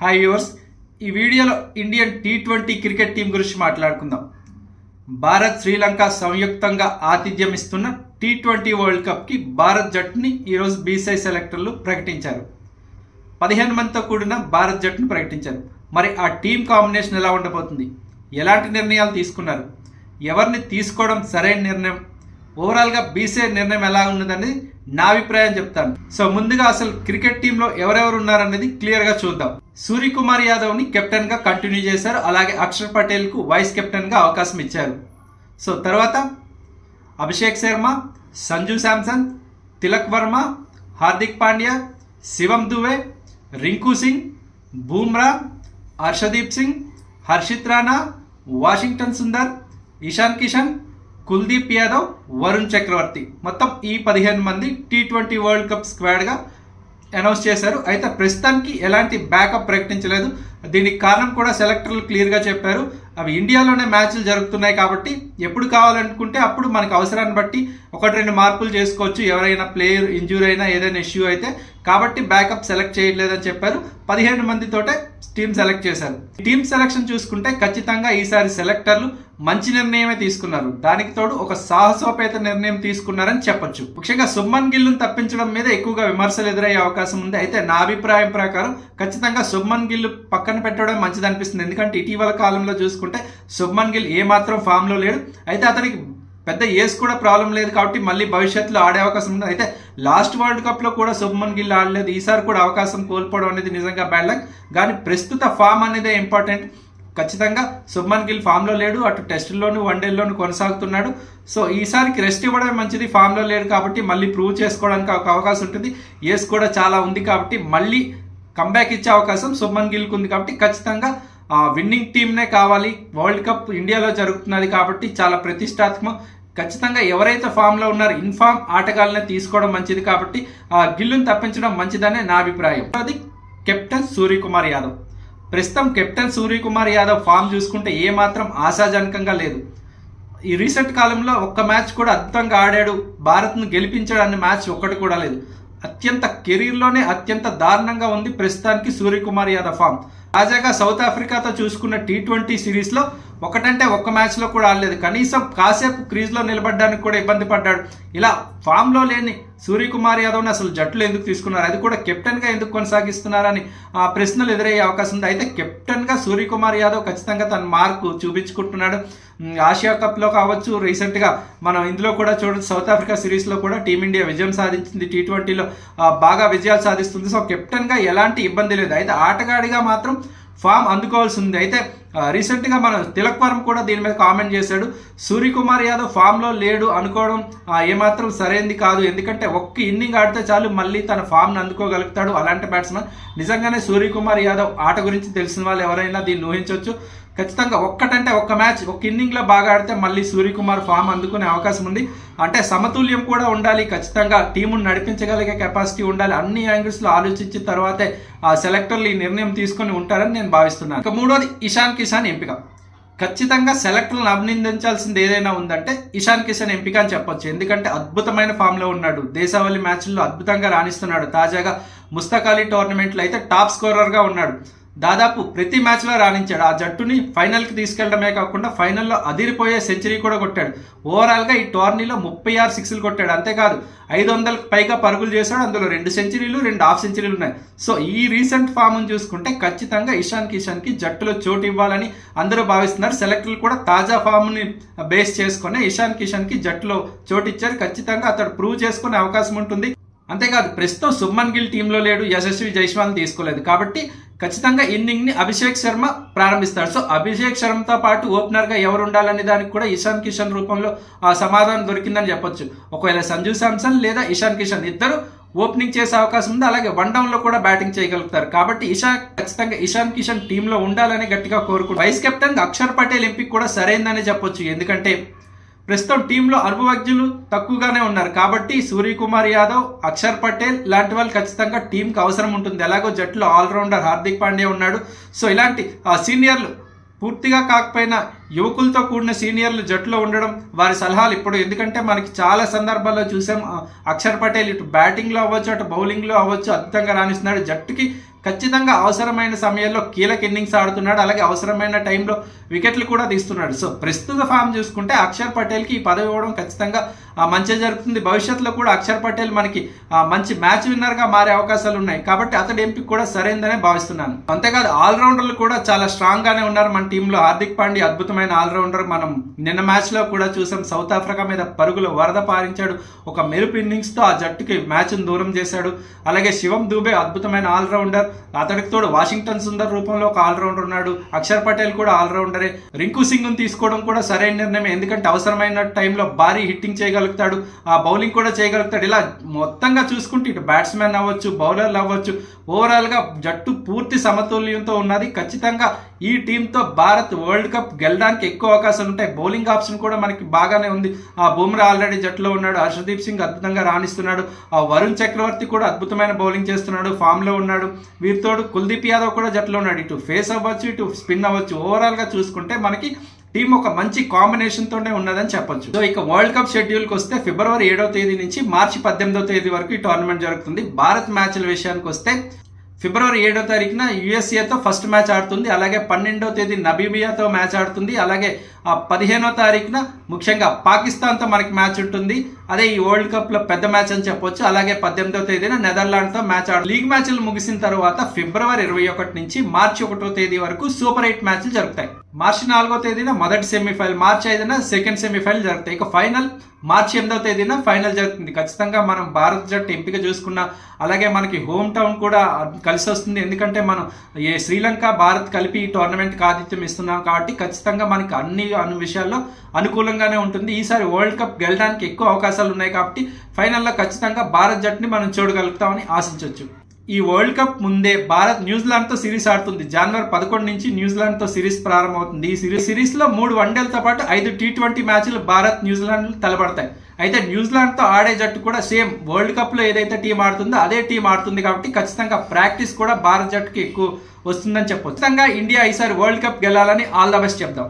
Hi yours ఈ వీడియోలో Indian T twenty cricket team గురించి మాట్లాడుకుందాం. భారత్ శ్రీలంక సంయుక్తంగా ఆతిథ్యం ఇస్తున్న టీ ట్వంటీ వరల్డ్ కప్కి భారత్ జట్టుని ఈరోజు బీసీఐ సెలెక్టర్లు ప్రకటించారు. పదిహేను మందితో కూడిన భారత్ జట్టును ప్రకటించారు. మరి ఆ టీం కాంబినేషన్ ఎలా ఉండబోతుంది? ఎలాంటి నిర్ణయాలు తీసుకున్నారు? ఎవరిని తీసుకోవడం సరైన నిర్ణయం? ఓవరాల్గా బీసీఐ నిర్ణయం ఎలా ఉన్నదనేది నా అభిప్రాయం చెప్తాను. సో ముందుగా అసలు క్రికెట్ టీంలో ఎవరెవరు ఉన్నారనేది క్లియర్గా చూద్దాం. సూర్యకుమార్ యాదవ్ని కెప్టెన్గా కంటిన్యూ చేశారు. అలాగే అక్షర్ పటేల్కు వైస్ కెప్టెన్గా అవకాశం ఇచ్చారు. సో తర్వాత అభిషేక్ శర్మ సంజు శాంసన్ తిలక్ వర్మ హార్దిక్ పాండ్యా శివం దువే రింకు సింగ్ బూమ్రా హర్షదీప్ సింగ్ హర్షిత్ రాణా వాషింగ్టన్ సుందర్ ఇషాన్ కిషన్ కుల్దీప్ యాదవ్ వరుణ్ చక్రవర్తి. మొత్తం ఈ పదిహేను మంది టీ ట్వంటీ వరల్డ్ కప్ స్క్వాడ్గా అనౌన్స్ చేశారు. అయితే ప్రస్తుతానికి ఎలాంటి బ్యాకప్ ప్రకటించలేదు. దీనికి కారణం కూడా సెలెక్టర్లు క్లియర్గా చెప్పారు. అవి ఇండియాలోనే మ్యాచ్లు జరుగుతున్నాయి కాబట్టి ఎప్పుడు కావాలనుకుంటే అప్పుడు మనకు అవసరాన్ని బట్టి ఒకటి రెండు మార్పులు చేసుకోవచ్చు. ఎవరైనా ప్లేయర్ ఇంజ్యూర్ అయినా ఏదైనా ఇష్యూ అయితే కాబట్టి బ్యాకప్ సెలెక్ట్ చేయలేదని చెప్పారు. పదిహేను మందితోటే టీం సెలెక్ట్ చేశారు. టీం సెలెక్షన్ చూసుకుంటే ఖచ్చితంగా ఈసారి సెలెక్టర్లు మంచి నిర్ణయమే తీసుకున్నారు. దానికి తోడు ఒక సాహసోపేత నిర్ణయం తీసుకున్నారని చెప్పొచ్చు. ముఖ్యంగా సుమ్మన్ గిల్ను తప్పించడం మీద ఎక్కువగా విమర్శలు ఎదురయ్యే అవకాశం ఉంది. అయితే నా అభిప్రాయం ప్రకారం ఖచ్చితంగా సుమ్మన్ గిల్ పక్కన పెట్టడం మంచిది అనిపిస్తుంది ఎందుకంటే ఇటీవల కాలంలో చూసుకుంటే సుమ్మన్ గిల్ ఏ మాత్రం ఫామ్లో లేడు. అయితే అతనికి పెద్ద ఏజ్ కూడా ప్రాబ్లం లేదు కాబట్టి మళ్ళీ భవిష్యత్తులో ఆడే అవకాశం ఉంది. అయితే లాస్ట్ వరల్డ్ కప్లో కూడా శుభ్మన్ గిల్ ఆడలేదు. ఈసారి కూడా అవకాశం కోల్పోవడం అనేది నిజంగా బ్యాడ్ లక్ కానీ ప్రస్తుత ఫామ్ అనేదే ఇంపార్టెంట్ ఖచ్చితంగా శుభ్మన్ గిల్ ఫామ్లో లేడు. అటు టెస్టుల్లోనూ వన్డేల్లోనూ కొనసాగుతున్నాడు. సో ఈసారికి రెస్ట్ ఇవ్వడమే మంచిది. ఫామ్లో లేడు కాబట్టి మళ్ళీ ప్రూవ్ చేసుకోవడానికి ఒక అవకాశం ఉంటుంది. ఏస్ కూడా చాలా ఉంది కాబట్టి మళ్ళీ కంబ్యాక్ ఇచ్చే అవకాశం శుభ్మన్ గిల్కి ఉంది కాబట్టి ఖచ్చితంగా విన్నింగ్ టీమ్నే కావాలి. వరల్డ్ కప్ ఇండియాలో జరుగుతున్నది కాబట్టి చాలా ప్రతిష్టాత్మకం. ఖచ్చితంగా ఎవరైతే ఫామ్లో ఉన్నారో ఇన్ఫామ్ ఆటగాళ్ళనే తీసుకోవడం మంచిది కాబట్టి ఆ గిల్లును తప్పించడం మంచిదనే నా అభిప్రాయం. అది కెప్టెన్ సూర్యకుమార్ యాదవ్. ప్రస్తుతం కెప్టెన్ సూర్యకుమార్ యాదవ్ ఫామ్ చూసుకుంటే ఏమాత్రం ఆశాజనకంగా లేదు. ఈ రీసెంట్ కాలంలో ఒక్క మ్యాచ్ కూడా అద్భుతంగా ఆడాడు. భారత్ను గెలిపించాడు మ్యాచ్ ఒక్కటి కూడా లేదు. అత్యంత కెరీర్లోనే అత్యంత దారుణంగా ఉంది ప్రస్తుతానికి సూర్యకుమార్ యాదవ్ ఫామ్. తాజాగా సౌత్ ఆఫ్రికాతో చూసుకున్న టీ ట్వంటీ సిరీస్లో ఒకటంటే ఒక్క మ్యాచ్లో కూడా ఆడలేదు. కనీసం కాసేపు క్రీజ్లో నిలబడడానికి కూడా ఇబ్బంది పడ్డాడు. ఇలా ఫామ్లో లేని సూర్యకుమార్ యాదవ్ని అసలు జట్లు ఎందుకు తీసుకున్నారు? అది కూడా కెప్టెన్గా ఎందుకు కొనసాగిస్తున్నారని ఆ ప్రశ్నలు ఎదురయ్యే అవకాశం ఉంది. అయితే కెప్టెన్గా సూర్యకుమార్ యాదవ్ ఖచ్చితంగా తన మార్కు చూపించుకుంటున్నాడు. ఆసియా కప్లో కావచ్చు రీసెంట్గా మనం ఇందులో కూడా చూడొచ్చు సౌత్ ఆఫ్రికా సిరీస్లో కూడా టీమిండియా విజయం సాధించింది టీ ట్వంటీలో. బాగా విజయాలు సాధిస్తుంది. సో కెప్టెన్గా ఎలాంటి ఇబ్బంది లేదు. అయితే ఆటగాడిగా మాత్రం ఫామ్ అందుకోవాల్సి ఉంది అయితే రీసెంట్గా మన తిలక్ వర్మ కూడా దీని మీద కామెంట్ చేశాడు. సూర్యకుమార్ యాదవ్ ఫామ్లో లేడు అనుకోవడం ఏమాత్రం సరైనది కాదు. ఎందుకంటే ఒక్క ఇన్నింగ్ ఆడితే చాలు మళ్ళీ తన ఫామ్ని అందుకోగలుగుతాడు అలాంటి బ్యాట్స్మెన్. నిజంగానే సూర్యకుమార్ యాదవ్ ఆట గురించి తెలిసిన వాళ్ళు ఎవరైనా దీన్ని ఊహించవచ్చు. ఖచ్చితంగా ఒక్కటంటే ఒక్క మ్యాచ్ ఒక ఇన్నింగ్లో బాగా ఆడితే మళ్ళీ సూర్యకుమార్ ఫామ్ అందుకునే అవకాశం ఉంది. అంటే సమతుల్యం కూడా ఉండాలి ఖచ్చితంగా టీమును నడిపించగలిగే కెపాసిటీ ఉండాలి. అన్ని యాంగిల్స్లో ఆలోచించిన తర్వాతే ఆ సెలెక్టర్లు ఈ నిర్ణయం తీసుకొని ఉంటారని నేను భావిస్తున్నాను. ఇక మూడోది ఇషాన్ కిషాన్ ఎంపిక. ఖచ్చితంగా సెలెక్టర్లను అభినందించాల్సింది ఏదైనా ఉందంటే ఇషాన్ కిషన్ ఎంపిక అని చెప్పొచ్చు. ఎందుకంటే అద్భుతమైన ఫామ్లో ఉన్నాడు. దేశావళి మ్యాచ్ల్లో అద్భుతంగా రాణిస్తున్నాడు. తాజాగా ముస్తక్ అలీ టోర్నమెంట్లో అయితే టాప్ స్కోరర్గా ఉన్నాడు. దాదాపు ప్రతి మ్యాచ్లో రాణించాడు. ఆ జట్టుని ఫైనల్కి తీసుకెళ్ళడమే కాకుండా ఫైనల్లో అదిరిపోయే సెంచరీ కూడా కొట్టాడు. ఓవరాల్గా ఈ టోర్నీలో ముప్పై ఆరు సిక్స్లు కొట్టాడు. అంతేకాదు ఐదు వందలకు పైగా పరుగులు చేశాడు. అందులో రెండు సెంచరీలు రెండు హాఫ్ సెంచరీలు ఉన్నాయి. సో ఈ రీసెంట్ ఫామ్ను చూసుకుంటే ఖచ్చితంగా ఇషాన్ కిషాన్కి జట్టులో చోటు ఇవ్వాలని అందరూ భావిస్తున్నారు. సెలెక్టర్లు కూడా తాజా ఫామ్ని బేస్ చేసుకుని ఇషాన్ కిషాన్కి జట్టులో చోటు ఇచ్చారు. ఖచ్చితంగా అతడు ప్రూవ్ చేసుకునే అవకాశం ఉంటుంది. అంతేకాదు ప్రస్తుతం సుమన్ గిల్ టీంలో లేడు యశస్వి జైస్వాల్ తీసుకోలేదు. కాబట్టి ఖచ్చితంగా ఇన్నింగ్ని అభిషేక్ శర్మ ప్రారంభిస్తాడు. సో అభిషేక్ శర్మతో పాటు ఓపెనర్గా ఎవరు ఉండాలనే దానికి కూడా ఇషాన్ కిషన్ రూపంలో ఆ సమాధానం దొరికిందని చెప్పొచ్చు. ఒకవేళ సంజు శాంసన్ లేదా ఇషాన్ కిషన్ ఇద్దరు ఓపెనింగ్ చేసే అవకాశం ఉంది? అలాగే వన్ డౌన్లో కూడా బ్యాటింగ్ చేయగలుగుతారు. కాబట్టి ఇషా ఖచ్చితంగా ఇషాన్ కిషన్ టీంలో ఉండాలని గట్టిగా కోరుకుంటారు వైస్ కెప్టెన్ అక్షర్ పటేల్ ఎంపిక కూడా సరైందని చెప్పొచ్చు. ఎందుకంటే ప్రస్తుతం టీంలో అనుభవజ్ఞులు తక్కువగానే ఉన్నారు. కాబట్టి సూర్యకుమార్ యాదవ్ అక్షర్ పటేల్ లాంటి వాళ్ళు ఖచ్చితంగా టీంకి అవసరం ఉంటుంది. ఎలాగో జట్టులో ఆల్రౌండర్ హార్దిక్ పాండే ఉన్నాడు. సో ఇలాంటి సీనియర్లు పూర్తిగా కాకపోయినా యువకులతో కూడిన సీనియర్లు జట్టులో ఉండడం వారి సలహాలు ఇప్పుడు. ఎందుకంటే మనకి చాలా సందర్భాల్లో చూసాం అక్షర్ పటేల్ ఇటు బ్యాటింగ్లో అవ్వచ్చు అటు బౌలింగ్లో అవ్వచ్చు అద్భుతంగా రాణిస్తున్నాడు. జట్టుకి ఖచ్చితంగా అవసరమైన సమయంలో కీలక ఇన్నింగ్స్ ఆడుతున్నాడు. అలాగే అవసరమైన టైంలో వికెట్లు కూడా తీస్తున్నాడు. సో ప్రస్తుత ఫామ్ చూసుకుంటే అక్షర్ పటేల్కి ఈ పదవి ఇవ్వడం ఖచ్చితంగా మంచి జరుగుతుంది. భవిష్యత్తులో కూడా అక్షర్ పటేల్ మనకి మంచి మ్యాచ్ విన్నర్గా మారే అవకాశాలు ఉన్నాయి. కాబట్టి అతడి ఎంపిక కూడా సరైందనే భావిస్తున్నాను. అంతేకాదు ఆల్రౌండర్లు కూడా చాలా స్ట్రాంగ్గానే ఉన్నారు మన టీంలో. హార్దిక్ పాండే అద్భుతమైన ఆల్రౌండర్. మనం నిన్న మ్యాచ్లో కూడా చూసాం. సౌత్ ఆఫ్రికా మీద పరుగులు వరద పారించాడు. ఒక మెరుపు ఇన్నింగ్స్తో ఆ జట్టుకి మ్యాచ్ను దూరం చేశాడు. అలాగే శివం దూబే అద్భుతమైన ఆల్రౌండర్. అతడికి తోడు వాషింగ్టన్ సుందర్ రూపంలో ఒక ఆల్రౌండర్ ఉన్నాడు. అక్షర్ పటేల్ కూడా ఆల్రౌండరే. రింకు సింగ్ తీసుకోవడం కూడా సరైన నిర్ణయం. ఎందుకంటే అవసరమైన టైంలో భారీ హిట్టింగ్ చేయగలుగుతాడు. ఆ బౌలింగ్ కూడా చేయగలుగుతాడు. ఇలా మొత్తంగా చూసుకుంటే ఇటు బ్యాట్స్మెన్ అవ్వచ్చు బౌలర్లు అవ్వచ్చు ఓవరాల్గా జట్టు పూర్తి సమతుల్యంతో ఉన్నది. ఖచ్చితంగా ఈ టీంతో భారత్ వరల్డ్ కప్ గెలడానికి ఎక్కువ అవకాశాలు ఉంటాయి. బౌలింగ్ ఆప్షన్ కూడా మనకి బాగానే ఉంది. ఆ బుమ్రా ఆల్రెడీ జట్టులో ఉన్నాడు. హర్షదీప్ సింగ్ అద్భుతంగా రాణిస్తున్నాడు. ఆ వరుణ్ చక్రవర్తి కూడా అద్భుతమైన బౌలింగ్ చేస్తున్నాడు. ఫామ్లో ఉన్నాడు. వీరితోడు కుల్దీప్ యాదవ్ కూడా జట్టులో ఉన్నాడు. ఇటు ఫేస్ అవ్వచ్చు ఇటు స్పిన్ అవ్వచ్చు. ఓవరాల్గా చూసుకుంటే మనకి టీం ఒక మంచి కాంబినేషన్తోనే ఉన్నదని చెప్పొచ్చు. సో ఇక వరల్డ్ కప్ షెడ్యూల్కి వస్తే ఫిబ్రవరి ఏడవ తేదీ నుంచి మార్చి పద్దెనిమిదవ తేదీ వరకు ఈ టోర్నమెంట్ జరుగుతుంది. భారత్ మ్యాచ్ల విషయానికి వస్తే ఫిబ్రవరి ఏడో తారీఖున యుఎస్ఏతో ఫస్ట్ మ్యాచ్ ఆడుతుంది. అలాగే పన్నెండో తేదీ నబీబియాతో మ్యాచ్ ఆడుతుంది. అలాగే ఆ పదిహేనో తారీఖున ముఖ్యంగా పాకిస్తాన్తో మనకి మ్యాచ్ ఉంటుంది. అదే ఈ వరల్డ్ కప్లో పెద్ద మ్యాచ్ అని చెప్పొచ్చు. అలాగే పద్దెనిమిదో తేదీన నెదర్లాండ్తో మ్యాచ్ ఆడు లీగ్ మ్యాచ్లు ముగిసిన తర్వాత ఫిబ్రవరి ఇరవై ఒకటి నుంచి మార్చి ఒకటో తేదీ వరకు సూపర్ ఎయిట్ మ్యాచ్లు జరుగుతాయి. మార్చి నాలుగో తేదీన మొదటి సెమీఫైనల్ మార్చి ఐదున సెకండ్ సెమీఫైనల్ జరుగుతాయి. ఇక ఫైనల్ మార్చి ఎనిమిదవ తేదీన ఫైనల్ జరుగుతుంది. ఖచ్చితంగా మనం భారత జట్టు ఎంపిక చూసుకున్న అలాగే మనకి హోమ్ టౌన్ కూడా కలిసి వస్తుంది. ఎందుకంటే మనం ఏ శ్రీలంక భారత్ కలిపి ఈ టోర్నమెంట్కి ఆతిథ్యం ఇస్తున్నాం కాబట్టి ఖచ్చితంగా మనకి అన్ని అన్ని విషయాల్లో అనుకూలంగానే ఉంటుంది. ఈసారి వరల్డ్ కప్ గెలడానికి ఎక్కువ అవకాశాలు ఉన్నాయి కాబట్టి ఫైనల్లో ఖచ్చితంగా భారత్ జట్టుని మనం చూడగలుగుతామని ఆశించవచ్చు ఈ వరల్డ్ కప్ ముందే భారత్ న్యూజిలాండ్తో సిరీస్ ఆడుతుంది. జనవరి పదకొండు నుంచి న్యూజిలాండ్తో సిరీస్ ప్రారంభమవుతుంది. ఈ సిరీస్ సిరీస్లో మూడు వన్డేలతో పాటు ఐదు టీ ట్వంటీ మ్యాచ్లు భారత్ న్యూజిలాండ్ తలపడతాయి. అయితే న్యూజిలాండ్తో ఆడే జట్టు కూడా సేమ్. వరల్డ్ కప్లో ఏదైతే టీం ఆడుతుందో అదే టీం ఆడుతుంది కాబట్టి ఖచ్చితంగా ప్రాక్టీస్ కూడా భారత జట్టుకి ఎక్కువ వస్తుందని చెప్పొచ్చు. ఖచ్చితంగా ఇండియా ఈసారి వరల్డ్ కప్ గెలాలని ఆల్ ద బెస్ట్ చెప్దాం.